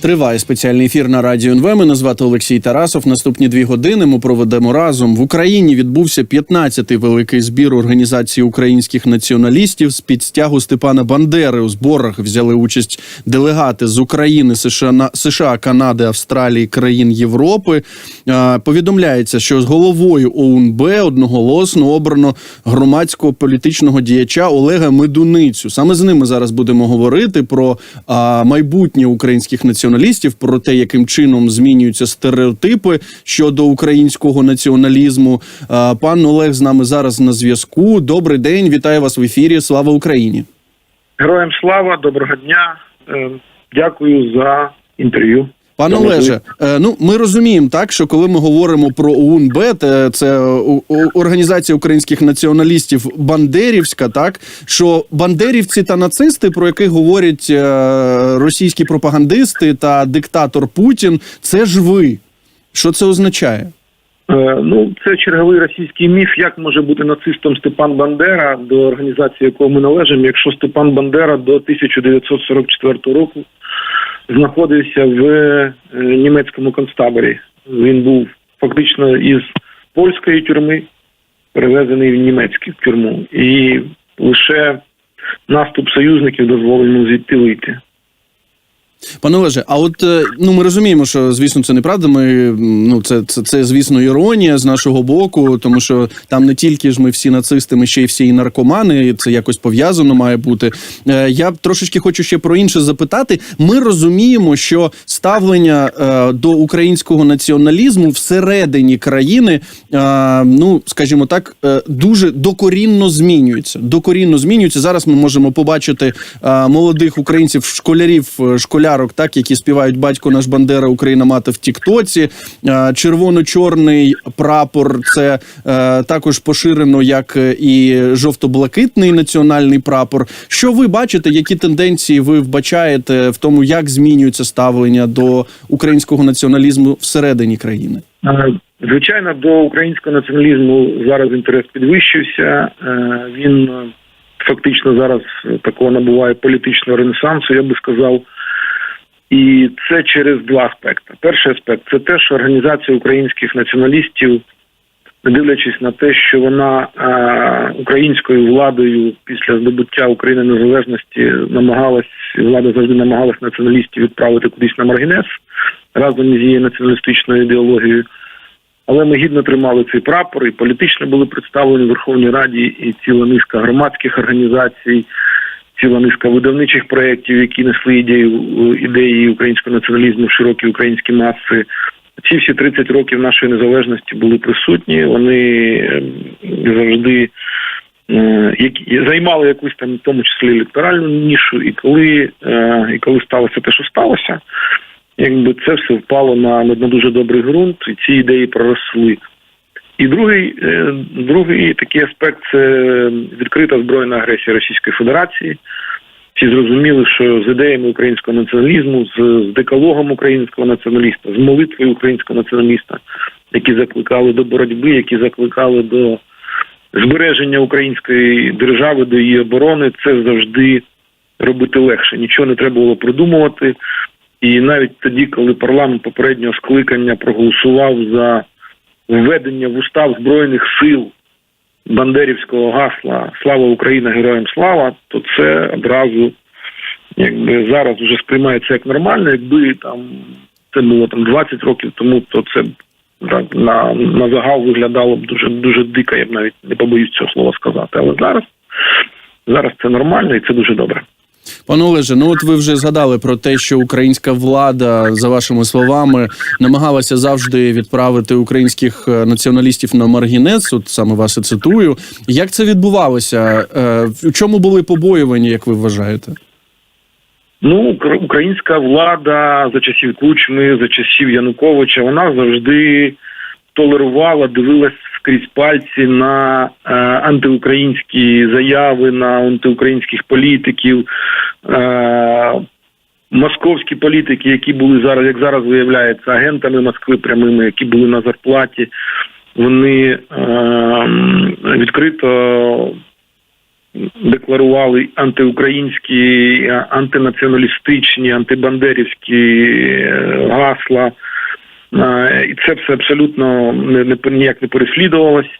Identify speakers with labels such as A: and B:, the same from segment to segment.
A: Триває спеціальний ефір на радіо НВ. Мене звати Олексій Тарасов. Наступні дві години ми проведемо разом. В Україні відбувся 15-й великий збір організації українських націоналістів з під стягу Степана Бандери. У зборах взяли участь делегати з України, США, США, Канади, Австралії, країн Європи. Повідомляється, що з головою ОУНБ одноголосно обрано громадського політичного діяча Олега Медуницю. Саме з ним ми зараз будемо говорити про майбутнє українських націоналістів, про те, яким чином змінюються стереотипи щодо українського націоналізму. Пан Олег з нами зараз на зв'язку. Добрий день, вітаю вас в ефірі. Слава Україні!
B: Героям слава, доброго дня. Е, Дякую за інтерв'ю.
A: Пане Олеже, е, ну ми розуміємо так, що коли ми говоримо про ОУНБ, те- це організація українських націоналістів Бандерівська, так що бандерівці та нацисти, про яких говорять е, російські пропагандисти та диктатор Путін, це ж ви. Що це означає?
B: Е, Ну, це черговий російський міф. Як може бути нацистом Степан Бандера, до організації якого ми належимо, якщо Степан Бандера до 1944 року знаходився в е, німецькому концтаборі. Він був фактично із польської тюрми перевезений в німецьку тюрму, і лише наступ союзників дозволив йому звідти вийти.
A: Пане Олеже, а от е, ну ми розуміємо, що звісно це неправда. Ми ну це, це, це звісно іронія з нашого боку, тому що там не тільки ж ми всі нацисти, ми ще й всі і наркомани. і Це якось пов'язано має бути. Е, Я трошечки хочу ще про інше запитати. Ми розуміємо, що ставлення е, до українського націоналізму всередині країни, ну скажімо так, дуже докорінно змінюється. Докорінно змінюється. Зараз ми можемо побачити молодих українців, школярів, е, школярок, так які співають батько наш Бандера, Україна мати в Тіктоці. Червоно-чорний прапор це е, також поширено як е, і жовто-блакитний національний прапор. Що ви бачите, які тенденції ви вбачаєте в тому, як змінюється ставлення до українського націоналізму всередині країни?
B: Звичайно, до українського націоналізму зараз інтерес підвищився. Е, Він фактично зараз такого набуває політичного ренесансу, я би сказав. І це через два аспекти. Перший аспект це те, що організація українських націоналістів, не дивлячись на те, що вона е, українською владою після здобуття України незалежності намагалась, влада завжди намагалась націоналістів відправити кудись на маргінес разом із її націоналістичною ідеологією. Але ми гідно тримали цей прапор і політично були представлені в Верховній Раді і ціла низка громадських організацій, ціла низка видавничих проєктів, які несли ідею ідеї українського націоналізму в широкі українські маси. Ці всі 30 років нашої незалежності були присутні. Вони е, завжди е, які займали якусь там, в тому числі електоральну нішу. І коли, е, і коли сталося те, що сталося, якби це все впало на, на дуже добрий ґрунт, і ці ідеї проросли. І другий, е, другий такий аспект це відкрита збройна агресія Російської Федерації. Всі зрозуміли, що з ідеями українського націоналізму, з, з декалогом українського націоналіста, з молитвою українського націоналіста, які закликали до боротьби, які закликали до збереження української держави, до її оборони, це завжди робити легше. Нічого не треба було придумувати. І навіть тоді, коли парламент попереднього скликання проголосував за введення в устав збройних сил бандерівського гасла Слава Україна, героям слава, то це одразу якби зараз вже сприймається як нормально. Якби там це було там 20 років тому, то це так, на, на загал виглядало б дуже дуже дико, я б навіть не побоюсь цього слова сказати. Але зараз, зараз це нормально і це дуже добре.
A: Пане Олеже, ну от ви вже згадали про те, що українська влада, за вашими словами, намагалася завжди відправити українських е, націоналістів на маргінець. От саме вас і цитую. Як це відбувалося? Е, В чому були побоювання, як ви вважаєте?
B: Ну, українська влада за часів Кучми, за часів Януковича, вона завжди толерувала, дивилась скрізь пальці на е, антиукраїнські заяви, на антиукраїнських політиків. Е, Московські політики, які були зараз, як зараз виявляється, агентами Москви прямими, які були на зарплаті, вони е, відкрито декларували антиукраїнські, антинаціоналістичні, антибандерівські е, гасла. І це все абсолютно не, ніяк не переслідувалось.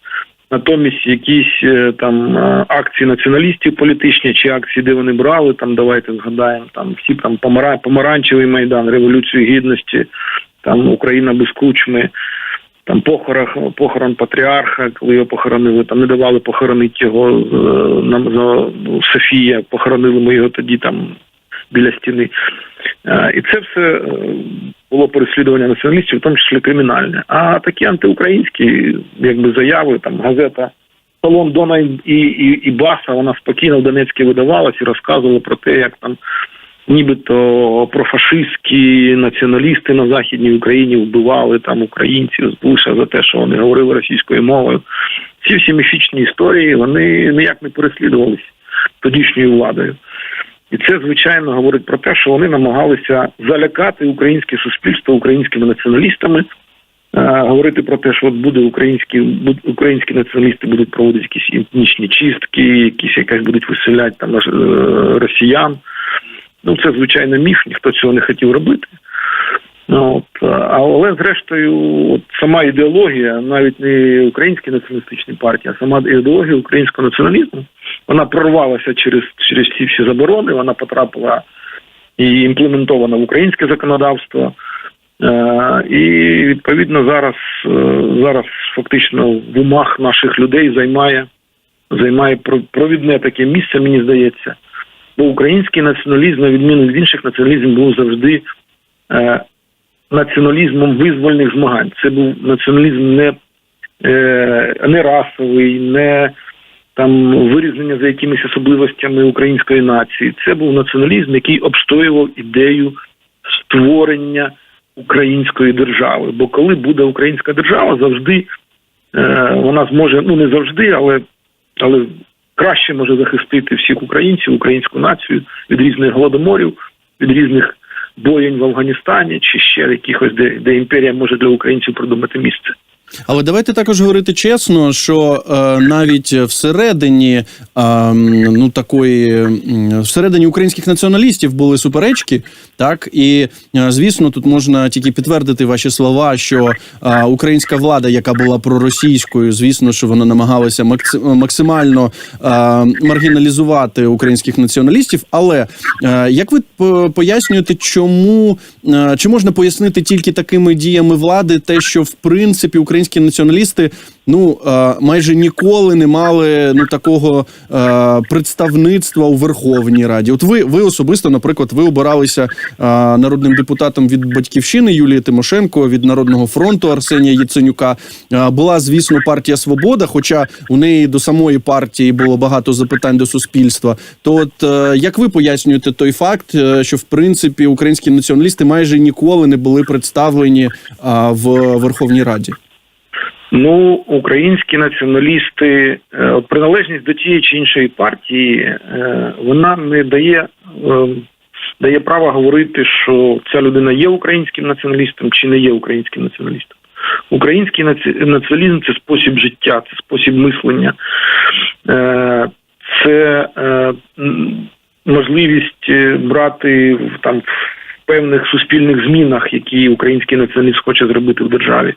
B: Натомість якісь е, там акції націоналістів політичні чи акції, де вони брали, там давайте згадаємо, там всі там помара, помаранчевий майдан, революцію гідності, там Україна без кучми, там похорах, похорон патріарха, коли його похоронили, там не давали похоронити його е, нам за Софія, похоронили ми його тоді там біля стіни. Е, І це все е, було переслідування націоналістів, в тому числі кримінальне. А такі антиукраїнські, якби заяви, там газета Салон Дона і, і, і Баса, вона спокійно в Донецькій видавалась і розказувала про те, як там нібито профашистські націоналісти на Західній Україні вбивали там українців з Буша за те, що вони говорили російською мовою. Ці всі міфічні історії вони ніяк не переслідувалися тодішньою владою. І це, звичайно, говорить про те, що вони намагалися залякати українське суспільство українськими націоналістами, е, говорити про те, що от буде українські буд- українські націоналісти будуть проводити якісь етнічні чистки, якісь якась будуть виселяти там е, росіян. Ну, це звичайно міф, ніхто цього не хотів робити. Ну, От, але зрештою, от сама ідеологія, навіть не українські націоналістичні партії, а сама ідеологія українського націоналізму, вона прорвалася через, через ці всі заборони, вона потрапила і імплементована в українське законодавство. Е, і відповідно зараз, е, зараз фактично в умах наших людей займає, займає про- провідне таке місце, мені здається. Бо український націоналізм, на відміну від інших націоналізмів, був завжди е, націоналізмом визвольних змагань. Це був націоналізм не, е, не расовий, не там вирізнення за якимись особливостями української нації. Це був націоналізм, який обстоював ідею створення української держави. Бо коли буде українська держава, завжди е, вона зможе, ну не завжди, але, але краще може захистити всіх українців, українську націю від різних голодоморів, від різних боєнь в Афганістані чи ще якихось, де, де імперія може для українців придумати місце.
A: Але давайте також говорити чесно, що е, навіть всередині е, ну такої всередині українських націоналістів були суперечки, так і е, звісно, тут можна тільки підтвердити ваші слова, що е, українська влада, яка була проросійською, звісно, що вона намагалася макси- максимально е, маргіналізувати українських націоналістів. Але е, як ви пояснюєте, чому е, чи можна пояснити тільки такими діями влади, те, що в принципі українські націоналісти ну е, майже ніколи не мали ну такого е, представництва у Верховній Раді? От ви, ви особисто, наприклад, ви обиралися е, народним депутатом від батьківщини Юлії Тимошенко, від Народного фронту Арсенія Яценюка. Була, звісно, партія Свобода, хоча у неї до самої партії було багато запитань до суспільства. То, от як ви пояснюєте той факт, що в принципі українські націоналісти майже ніколи не були представлені в Верховній Раді?
B: Ну, українські націоналісти, е, приналежність до тієї чи іншої партії, е, вона не дає, е, дає права говорити, що ця людина є українським націоналістом чи не є українським націоналістом. Український наці- націоналізм це спосіб життя, це спосіб мислення, це можливість брати там певних суспільних змінах, які український націоналіст хоче зробити в державі.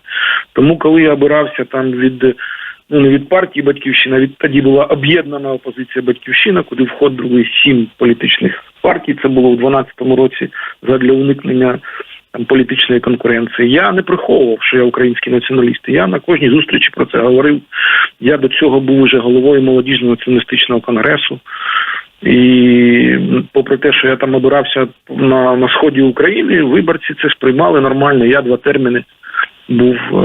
B: Тому, коли я обирався там від ну не від партії Батьківщина, від тоді була об'єднана опозиція Батьківщина, куди входили сім політичних партій. Це було в 2012 році задля уникнення там політичної конкуренції. Я не приховував, що я український націоналіст. Я на кожній зустрічі про це говорив. Я до цього був уже головою молодіжного націоналістичного конгресу. І попри те, що я там обирався на, на сході України, виборці це сприймали нормально. Я два терміни був е,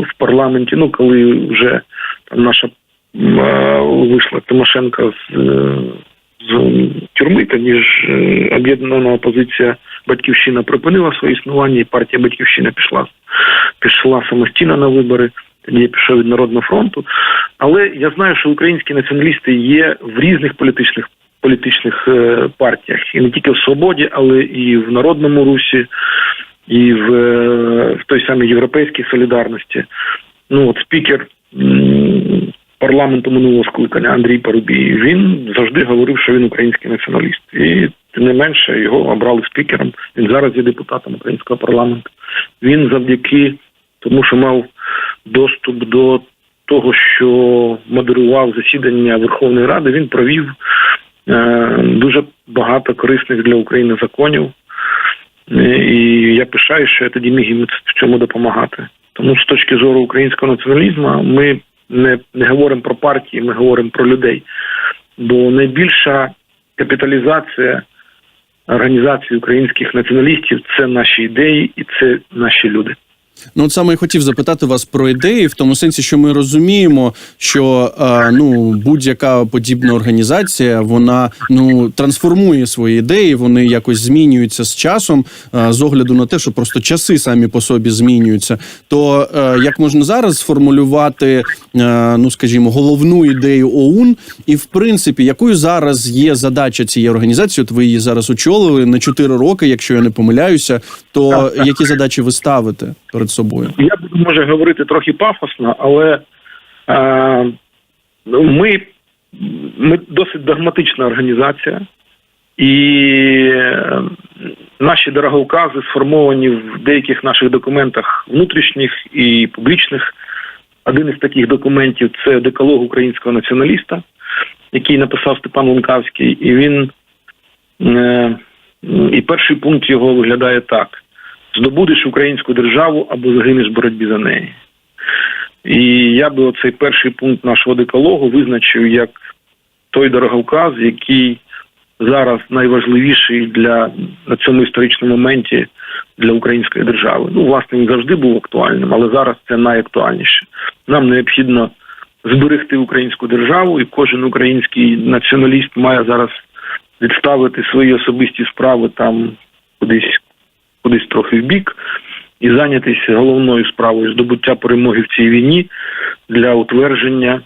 B: в парламенті. Ну, коли вже там наша е, вийшла Тимошенко з, е, з тюрми, тоді ж е, об'єднана опозиція Батьківщина припинила своє існування, і партія Батьківщина пішла пішла самостійно на вибори. Тоді я пішов від Народного фронту. Але я знаю, що українські націоналісти є в різних політичних політичних е, партіях, і не тільки в свободі, але і в народному русі, і в, е, в той самій європейській солідарності. Ну от спікер парламенту минулого скликання Андрій Парубій. Він завжди говорив, що він український націоналіст, і тим не менше його обрали спікером. Він зараз є депутатом українського парламенту. Він завдяки тому, що мав доступ до того, що модерував засідання Верховної Ради, він провів дуже багато корисних для України законів. Е, І я пишаю, що я тоді міг їм в цьому допомагати. Тому з точки зору українського націоналізму ми не, не говоримо про партії, ми говоримо про людей. Бо найбільша капіталізація організації українських націоналістів це наші ідеї і це наші люди.
A: Ну, от саме я хотів запитати вас про ідеї, в тому сенсі, що ми розуміємо, що е, ну будь-яка подібна організація вона ну трансформує свої ідеї, вони якось змінюються з часом, е, з огляду на те, що просто часи самі по собі змінюються. То е, як можна зараз сформулювати, е, ну скажімо, головну ідею ОУН, і в принципі, якою зараз є задача цієї організації? От ви її зараз очолили на 4 роки, якщо я не помиляюся, то які задачі ви ставите перед собою?
B: Я буду може говорити трохи пафосно, але е, ми, ми досить догматична організація, і е, наші дороговкази сформовані в деяких наших документах внутрішніх і публічних. Один із таких документів це декалог українського націоналіста, який написав Степан Лункавський, і він е, і перший пункт його виглядає так: здобудеш українську державу або загинеш в боротьбі за неї. І я би оцей перший пункт нашого декалогу визначив як той дороговказ, який зараз найважливіший для на цьому історичному моменті для української держави. Ну, власне, він завжди був актуальним, але зараз це найактуальніше. Нам необхідно зберегти українську державу, і кожен український націоналіст має зараз відставити свої особисті справи там кудись, кудись трохи в бік і зайнятися головною справою здобуття перемоги в цій війні для утвердження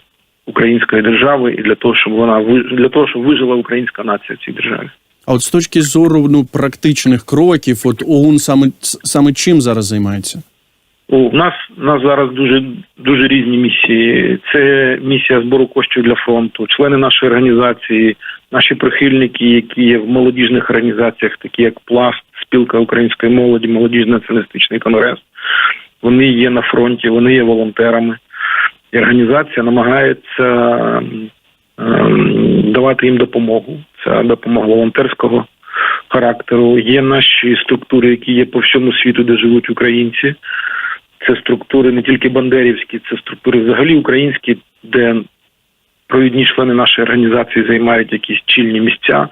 B: української держави і для того, щоб вона для того, щоб вижила українська нація в цій державі.
A: А от з точки зору ну практичних кроків, от ОУН саме саме чим зараз займається?
B: У нас у нас зараз дуже дуже різні місії. Це місія збору коштів для фронту, члени нашої організації, наші прихильники, які є в молодіжних організаціях, такі як Пласт, спілка української молоді, молодіжний націоналістичний конгрес. Вони є на фронті, вони є волонтерами. І організація намагається ем, давати їм допомогу. Це допомога волонтерського характеру. Є наші структури, які є по всьому світу, де живуть українці. Це структури не тільки бандерівські, це структури взагалі українські, де провідні члени нашої організації займають якісь чільні місця.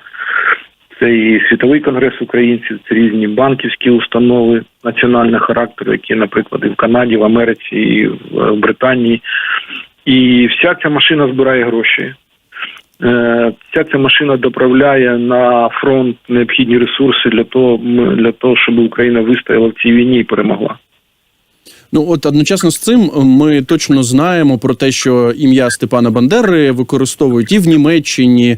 B: Це і світовий конгрес українців, це різні банківські установи національного характеру, які, наприклад, і в Канаді, в Америці, і в Британії. І вся ця машина збирає гроші. Е, Вся ця машина доправляє на фронт необхідні ресурси для того, для того, щоб Україна вистояла в цій війні і перемогла.
A: Ну от одночасно з цим ми точно знаємо про те, що ім'я Степана Бандери використовують і в Німеччині,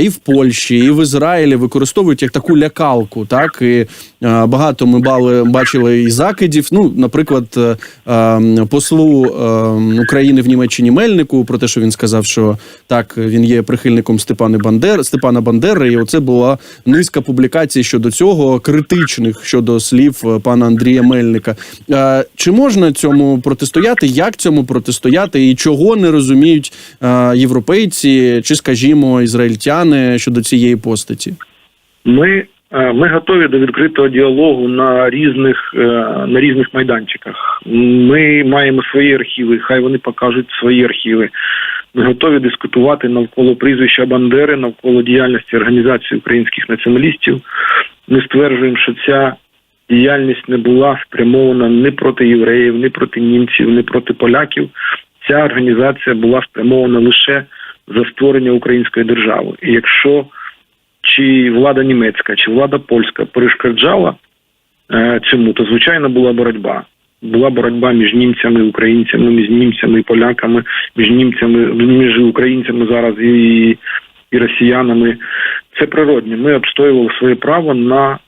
A: і в Польщі, і в Ізраїлі використовують як таку лякалку. Так і багато ми бали, бачили і закидів. Ну, наприклад, е, послу е, України в Німеччині Мельнику про те, що він сказав, що так він є прихильником Степана Бандер, Степана Бандери. І оце була низка публікацій щодо цього, критичних щодо слів е, пана Андрія Мельника. Е, Чи можна цьому протистояти? Як цьому протистояти, і чого не розуміють е, європейці чи, скажімо, ізраїльтяни щодо цієї постаті?
B: Ми, е, ми готові до відкритого діалогу на різних, е, на різних майданчиках. Ми маємо свої архіви, хай вони покажуть свої архіви. Ми готові дискутувати навколо прізвища Бандери, навколо діяльності організації українських націоналістів. Ми стверджуємо, що ця діяльність не була спрямована ні проти євреїв, ні проти німців, ні проти поляків. Ця організація була спрямована лише за створення української держави. І якщо чи влада німецька, чи влада польська перешкоджала е, цьому, то звичайно була боротьба. Була боротьба між німцями, і українцями, між німцями і поляками, між німцями, між українцями зараз і, і росіянами. Це природне. Ми обстоювали своє право на,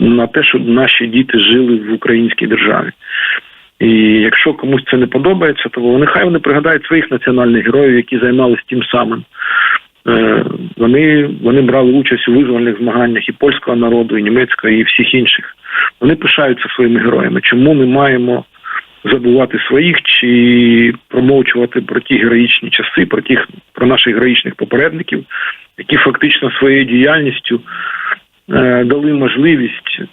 B: на те, щоб наші діти жили в українській державі. І якщо комусь це не подобається, то нехай вони пригадають своїх національних героїв, які займалися тим самим. Е, Вони, вони брали участь у визвольних змаганнях і польського народу, і німецького, і всіх інших. Вони пишаються своїми героями. Чому ми маємо забувати своїх чи промовчувати про ті героїчні часи, про тих про наших героїчних попередників, які фактично своєю діяльністю дали можливість е,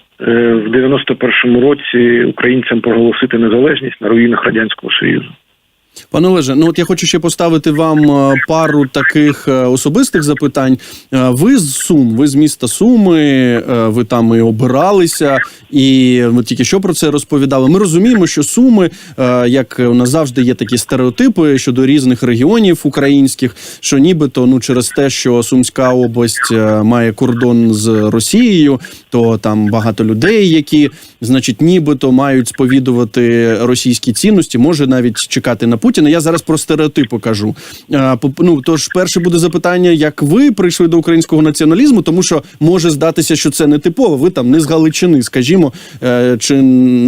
B: в 91-му році українцям проголосити незалежність на руїнах радянського союзу.
A: Пане Олеже, ну от я хочу ще поставити вам е, пару таких е, особистих запитань. Е, Ви з Сум, ви з міста Суми, ви там і обиралися, і ми тільки що про це розповідали. Ми розуміємо, що Суми, як у нас завжди є такі стереотипи щодо різних регіонів українських, що нібито ну через те, що Сумська область має кордон з Росією, то там багато людей, які, значить, нібито мають сповідувати російські цінності, може навіть чекати на Путіна. Я зараз про стереотипи кажу. Поп- ну, тож, перше буде запитання, як ви прийшли до українського націоналізму, тому що може здатися, що це не типово. Ви там не з Галичини, скажімо, е, чи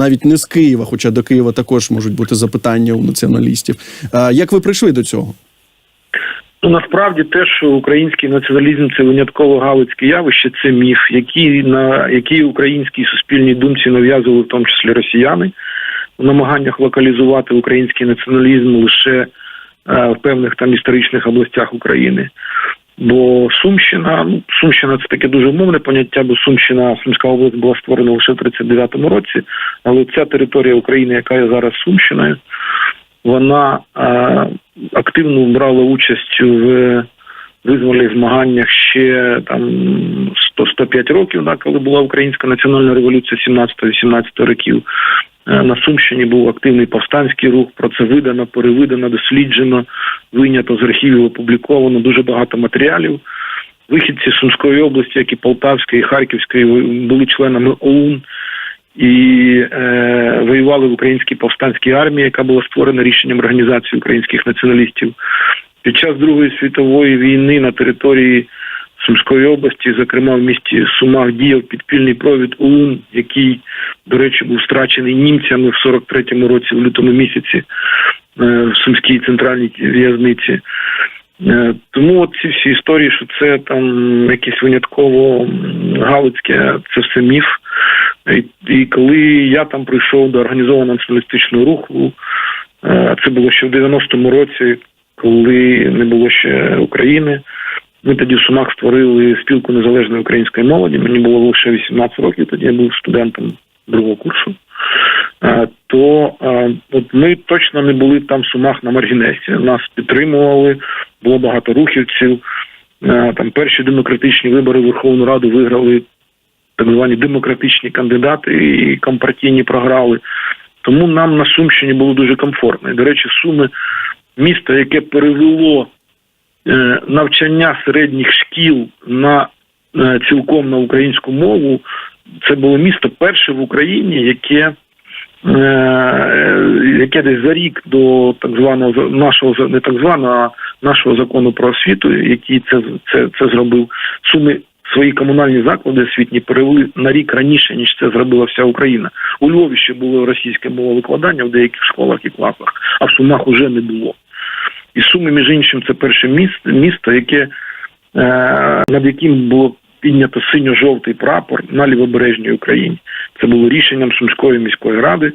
A: навіть не з Києва, хоча до Києва також можуть бути запитання у націоналістів. Як ви прийшли до цього?
B: Ну насправді те, що український націоналізм це винятково галицьке явище, це міф, який на який українській суспільній думці нав'язували в тому числі росіяни у намаганнях локалізувати український націоналізм лише е, в певних там історичних областях України. Бо Сумщина, ну Сумщина це таке дуже умовне поняття, бо Сумщина, Сумська область була створена лише в 39-му році, але ця територія України, яка є зараз Сумщиною, вона е, активно брала участь в визвольних змаганнях ще там 100-105 років, да, коли була українська національна революція 17-18 років. Е, На Сумщині був активний повстанський рух. Про це видано, перевидано, досліджено, вийнято з архівів, опубліковано дуже багато матеріалів. Вихідці Сумської області, як і Полтавської, і Харківської, були членами ОУН і е, воювали в українській повстанській армії, яка була створена рішенням організації українських націоналістів. Під час Другої світової війни на території Сумської області, зокрема в місті Сумах, діяв підпільний провід ОУН, який, до речі, був страчений німцями в 43-му році, в лютому місяці, е, в Сумській центральній в'язниці. Е, Тому ці всі історії, що це там якесь винятково галицьке, це все міф. І, і коли я там прийшов до організованого націоналістичного руху, е, це було ще в 90-му році, коли не було ще України. Ми тоді в Сумах створили спілку незалежної української молоді. Мені було лише 18 років, тоді я був студентом другого курсу. То от ми точно не були там в Сумах на маргінесі. Нас підтримували, було багато рухівців. Там перші демократичні вибори в Верховну Раду виграли так звані демократичні кандидати і компартійні програли. Тому нам на Сумщині було дуже комфортно. І, до речі, Суми місто, яке перевело е, навчання середніх шкіл на е, цілком на українську мову. Це було місто перше в Україні, яке, е, яке десь за рік до так званого нашого не так званого, а нашого закону про освіту, який це, це, це зробив. Суми свої комунальні заклади освітні перевели на рік раніше, ніж це зробила вся Україна. У Львові ще було російське мововикладання в деяких школах і класах, а в Сумах уже не було. І Суми, між іншим, це перше місто, місто яке, е, над яким було піднято синьо-жовтий прапор на лівобережній Україні. Це було рішенням Сумської міської ради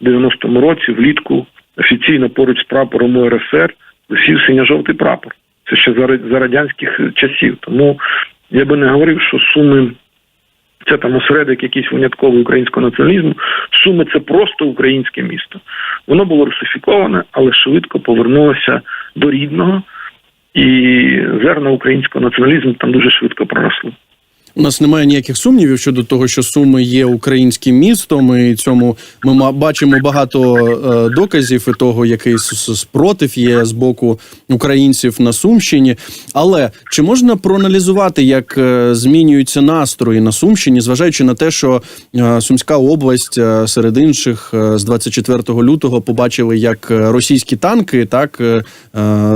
B: в 90-му році, влітку, офіційно поруч з прапором УРСР висів синьо-жовтий прапор. Це ще за, ра- за радянських часів. Тому я би не говорив, що Суми це там осередок якийсь винятковий українського націоналізму. Суми це просто українське місто. Воно було русифіковане, але швидко повернулося до рідного, і зерна українського націоналізму там дуже швидко проросли.
A: У нас немає ніяких сумнівів щодо того, що Суми є українським містом, і цьому ми бачимо багато е, доказів і того, який спротив є з боку українців на Сумщині. Але чи можна проаналізувати, як е, змінюються настрої на Сумщині, зважаючи на те, що е, Сумська область серед інших з 24 лютого побачили, як російські танки так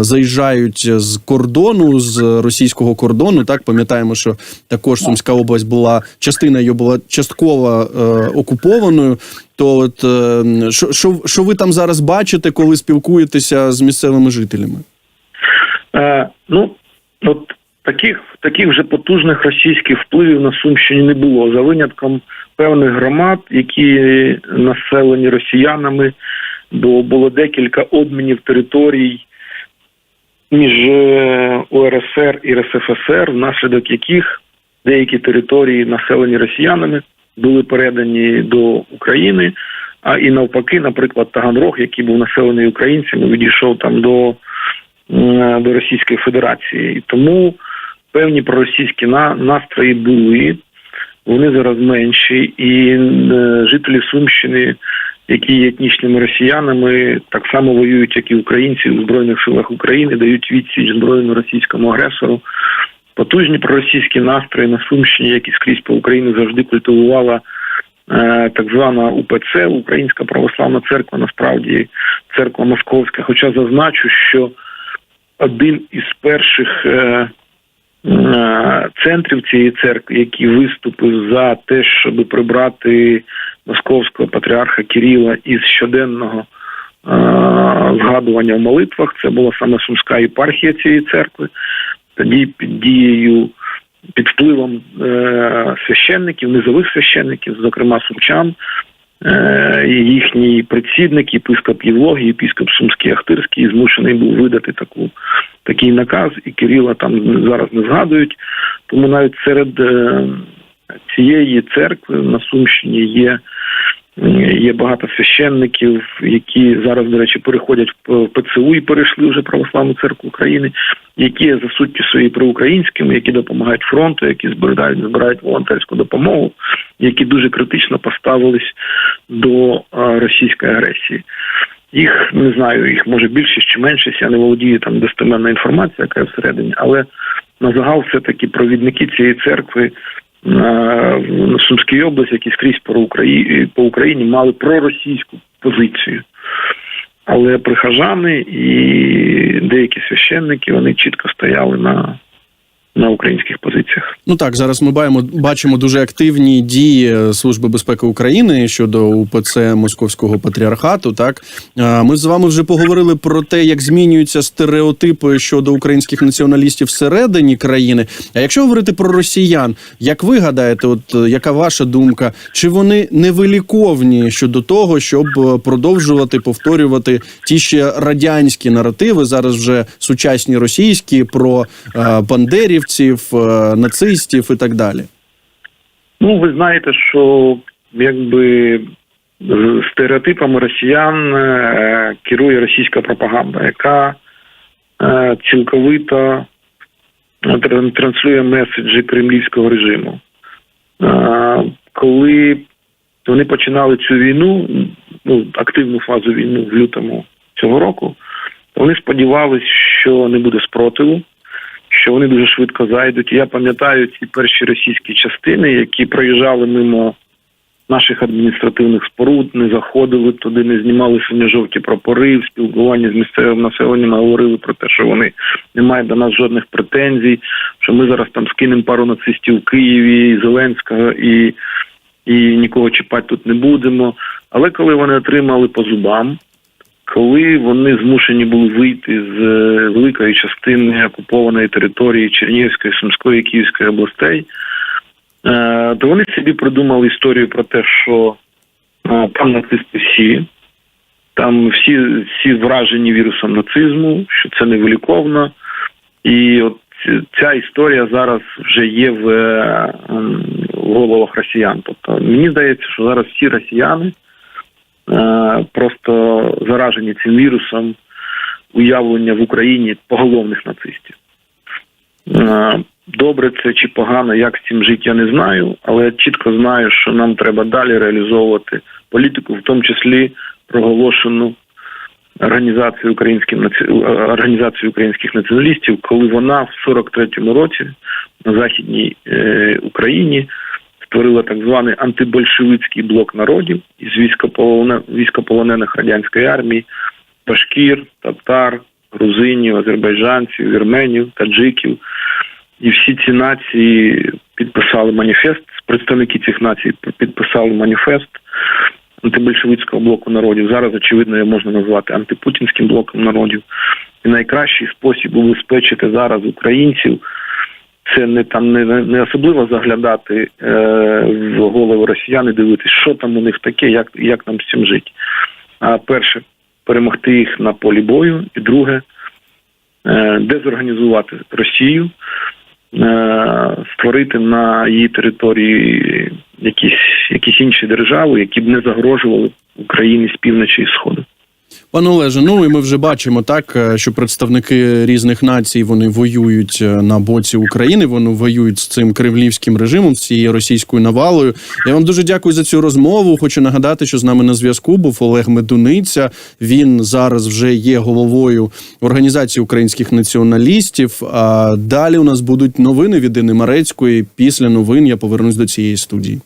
A: заїжджають з кордону з російського кордону. Так пам'ятаємо, що також Сумська область була частина її була частково е, окупованою. То от е, що, що, що ви там зараз бачите, коли спілкуєтеся з місцевими жителями?
B: Е, ну, от таких, таких вже потужних російських впливів на Сумщині не було, за винятком певних громад, які населені росіянами, бо було декілька обмінів територій між е, УРСР і РСФСР, внаслідок яких деякі території, населені росіянами, були передані до України. А і навпаки, наприклад, Таганрог, який був населений українцями, відійшов там до, до Російської Федерації. І тому певні проросійські на, настрої були. Вони зараз менші, і жителі Сумщини, які є етнічними росіянами, так само воюють, як і українці у збройних силах України, дають відсіч збройному російському агресору. Потужні проросійські настрої на Сумщині, як і скрізь по Україні завжди культивувала е, так звана УПЦ, Українська православна церква, насправді церква Московська. Хоча зазначу, що один із перших е, е, центрів цієї церкви, який виступив за те, щоб прибрати московського патріарха Кирила із щоденного згадування в молитвах, це була саме сумська єпархія цієї церкви. Тоді під дією, під впливом е, священників, низових священників, зокрема сумчан, е, їхній предсідник, єпископ Євлог, єпископ Сумський Ахтирський, змушений був видати таку, такий наказ, і Кирила там зараз не згадують. Тому навіть серед е, цієї церкви на Сумщині є. Є багато священників, які зараз, до речі, переходять в ПЦУ і перейшли вже Православну церкву України, які є за суттю свої проукраїнськими, які допомагають фронту, які збирають збирають волонтерську допомогу, які дуже критично поставились до російської агресії. Їх не знаю, їх може більшість чи меншість. Я не володію там достеменна інформація, яка є всередині, але на загал все таки провідники цієї церкви на Сумській області, які скрізь по Україні, по Україні мали проросійську позицію. Але прихожани і деякі священники вони чітко стояли на, на українських позиціях.
A: Ну так, зараз ми бачимо, бачимо дуже активні дії Служби безпеки України щодо УПЦ Московського патріархату. Так Е, ми з вами вже поговорили про те, як змінюються стереотипи щодо українських націоналістів всередині країни. А якщо говорити про росіян, як ви гадаєте, от е, яка ваша думка? Чи вони невиліковні щодо того, щоб е, продовжувати повторювати ті ще радянські наративи, зараз вже сучасні російські про е, бандерівців, е, нацистів і так далі?
B: Ну, ви знаєте, що якби стереотипами росіян е, керує російська пропаганда, яка е, цілковито транслює меседжі кремлівського режиму. Коли вони починали цю війну, ну, активну фазу війни в лютому цього року, вони сподівалися, що не буде спротиву, що вони дуже швидко зайдуть. Я пам'ятаю ці перші російські частини, які проїжджали мимо наших адміністративних споруд, не заходили туди, не знімали синьо-жовті прапори, в спілкуванні з місцевим населенням говорили про те, що вони не мають до нас жодних претензій, що ми зараз там скинемо пару нацистів в Києві, і Зеленського і, і нікого чіпати тут не будемо. Але коли вони отримали по зубам, коли вони змушені були вийти з е, великої частини окупованої території Чернігівської, Сумської, Київської областей, е, то вони собі придумали історію про те, що е, там нацисти всі, там всі, всі вражені вірусом нацизму, що це невиліковно. І от ця історія зараз вже є в, головах росіян. Тобто мені здається, що зараз всі росіяни просто заражені цим вірусом уявлення в Україні поголовних нацистів. Е, Добре це чи погано, як з цим жити, я не знаю, але я чітко знаю, що нам треба далі реалізовувати політику, в тому числі проголошену організацією українським е, організацією українських націоналістів, коли вона в 43-му році на західній е, Україні створила так званий антибольшевицький блок народів із військополоне- військополонених радянської армії, башкір, татар, грузинів, азербайджанців, вірменів, таджиків. і всі ці нації підписали маніфест. Представники цих націй підписали маніфест антибольшевицького блоку народів. Зараз, очевидно, його можна назвати антипутінським блоком народів. І найкращий спосіб убезпечити зараз українців. Це не там не, не особливо заглядати е, в голови росіян і дивитися, що там у них таке, як, як нам з цим жити. А перше, перемогти їх на полі бою, і друге, е, дезорганізувати Росію, е, створити на її території якісь, якісь інші держави, які б не загрожували Україні з півночі і сходу.
A: Пане Олеже, ну і ми вже бачимо так, е, що представники різних націй вони воюють е, на боці України. Вони воюють з цим кремлівським режимом, з цією російською навалою. Я вам дуже дякую за цю розмову. Хочу нагадати, що з нами на зв'язку був Олег Медуниця. Він зараз вже є головою організації українських націоналістів. А далі у нас будуть новини від Інни Марецької. Після новин я повернусь до цієї студії.